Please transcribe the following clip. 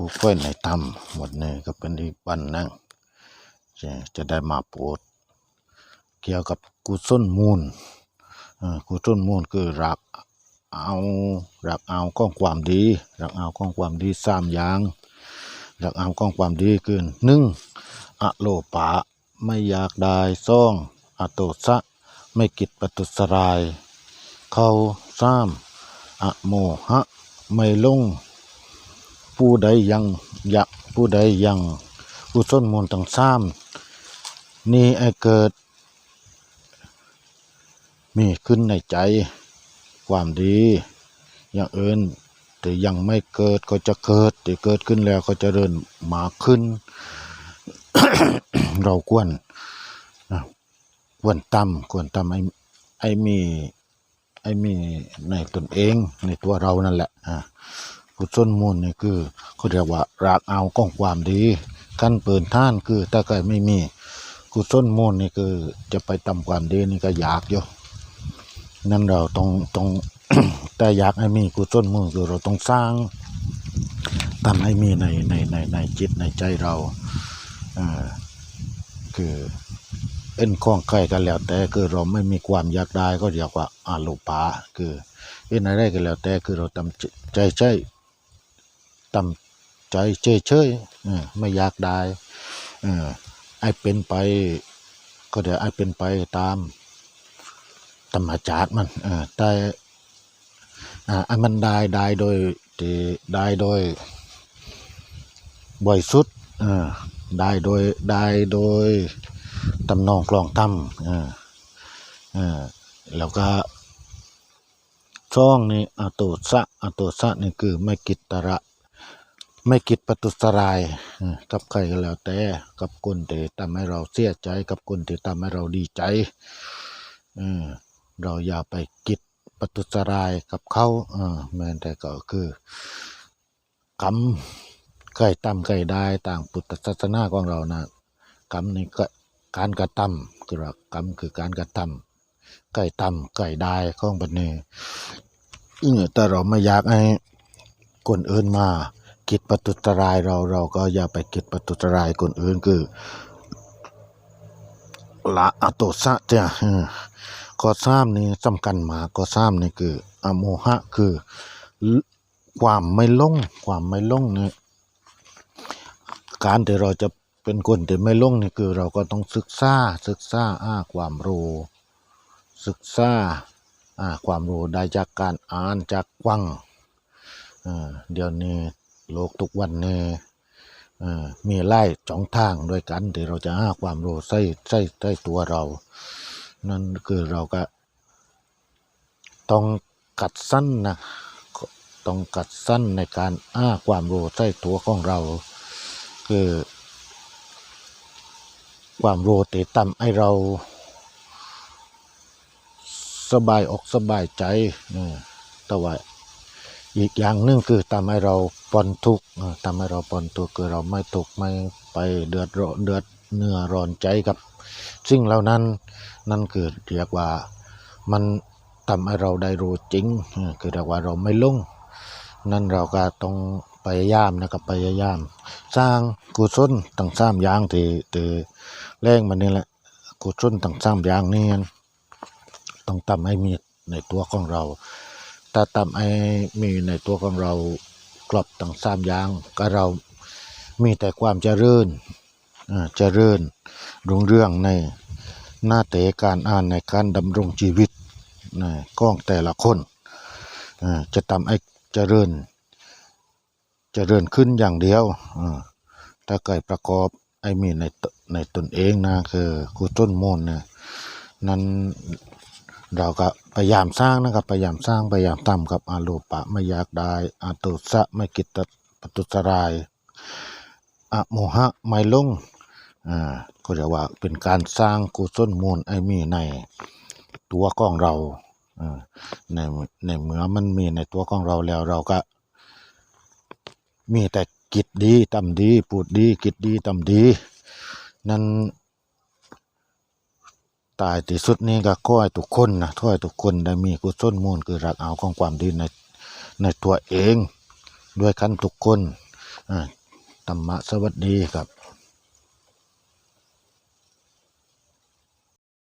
ลูกไว้ในถ้ำวันนี้ก็เป็นอีกวันหนึงจะจะได้มาโปรดเกี่ยวกับกุศลมูลกุศลมูลคือรักเอารักเอาของความดีรักเอาของความดีสามอย่างรักเอาของความดีคือหนึ่งอโลปะไม่อยากได้สองอโตสะไม่กิดปัตุสราย เข้าสามอโมหะไม่ลง ผู้ใดยังอยะผู้ใดยังกุศลมูลทั้งสามนี่ไอเกิด มีขึ้นในใจ ความดี อย่างอื่นแต่ยังไม่เกิดก็จะเกิดแต่เกิดขึ้นแล้วก็จะเริ่มมาขึ้น เราควรควรต่ำควรต่ำไอ้ไอ้มีไอ้มีในตนเองในตัวเรานั่นแหละอ่า กุศลมูลนี่คือเขาเรียกว่ารากเอาของความดีขั้นเปิดท่านคือถ้าเกิดไม่มีกุศลมูลนี่คือจะไปทำความดีนี่ก็ยากอยู่นั่นเราต้องต้องแต่อยากให้มีกุศลมูลคือเราต้องสร้างทำให้มีในในในในจิตในใจเราเอ่อคือเอ็นข้องใครกันแล้วแต่คือเราไม่มีความอยากได้ก็เรียกว่าอาโลปาคือเอ็นอะไรก็แล้วแต่คือเราทำใจใจ ต่ำใจเฉยเฉยๆไม่อยากได้อไอเป็นไป ก็เดี๋ยวไอเป็นไปตามธรรมชาติมันแต่อ่าไอมันได้ได้โดยที่ได้โดยบ่อยสุดได้โดยได้โดยตำนองกลองตั้มแล้วก็ช่องนี้อโตสะอโตสะนี่คือไม่กิตตระ ไม่กิดประตุสรายกับใครก็แล้วแต่กับคนที่ทำให้เราเสียใจกับคนที่ทำให้เราดีใจเราอย่าไปกิดประตุสรายกับเขาเออแม้แต่ก็คือกรรมเคยทำเคยได้ต่างพุทธศาสนาของเรานะกรรมนี่ก็การกระทำคือกรรมคือการกระทำไก่ตำไก่ได้ของบันนี้อีเนี่ยแต่เราไม่อยากให้คนอื่นมา กิดประตุตรายเราเราก็อย่าไปกิดประตุตรายคนอื่นคือละอโตสะเจ้ะเออข้อสามนี่สำคัญมากข้อสามนี่คืออโมหะคือความไม่ลงความไม่ลงเนี่ยการที่เราจะเป็นคนที่ไม่ลงนี่คือเราก็ต้องศึกษาศึกษาอ้าความรู้ศึกษาอ่าความรู้ได้จากการอ่านจากฟังเดี๋ยวนี้ โลกทุกวันนี้อ่มีไล่สองทางด้วยกันที่เราจะหาความรู้ใส่ใส่ใส่ตัวเรา นั่นคือเราก็ ต้องกัดสั้นนะต้องกัดสั้นในการอ้าความรู้ใส่ตัวของเรา คือ ความรู้ติต่ำให้เรา สบายอกสบายใจเออแต่ว่า อีกอย่างหนึ่งคือทำให้เราปนทุกข์ทำให้เราปนทุกข์คือเราไม่ทุกข์ไม่ไปเดือดร้อนเดือดเนื้อร้อนใจกับสิ่งเหล่านั้นนั่นคือเรียกว่ามันทำให้เราได้รู้จริง คือเรียกว่าเราไม่ลงนั่นเราก็ต้องพยายามนะครับพยายาม สร้างกุศลตั้งสามอย่างที่ที่แรงมันนี่แหละกุศลตั้งสามอย่างนี่ต้องทำให้มีในตัวของเรา ถ้าทำให้มีในตัวของเราครบทั้งสามอย่างก็เรามีแต่ความเจริญอ่าเจริญรุ่งเรื่องในหน้าเตะการอ่านในการดำรงชีวิตนะของแต่ละคนอ่าจะทำให้เจริญเจริญขึ้นอย่างเดียวอ่าถ้าเกิดประกอบไอ้มีในตในตนเองนะคือกุต้นมูลนี่ยนั้น เราก็พยายามสร้างนะครับ พยายามสร้างพยายามทำกับอารูปะไม่อยากได้อาตุสะไม่กิตปตุสรายอะโมหะไม่ลงอ่าก็เรียกว่าเป็นการสร้างกุศลมูลไอ้มีในตัวของเราอ่าในในเมื่อมันมีในตัวของเราแล้วเราก็ มีแต่กิจดีทำดี พูดดี กิจดีทำดี นั้น ตายที่สุดนี้ก็ขอยทุกคนนะขอยทุกคนได้มีกุศลมูลคือรักเอาของความดีในในตัวเอง ด้วยกันทุกคนอ่าธรรมะสวัสดีครับ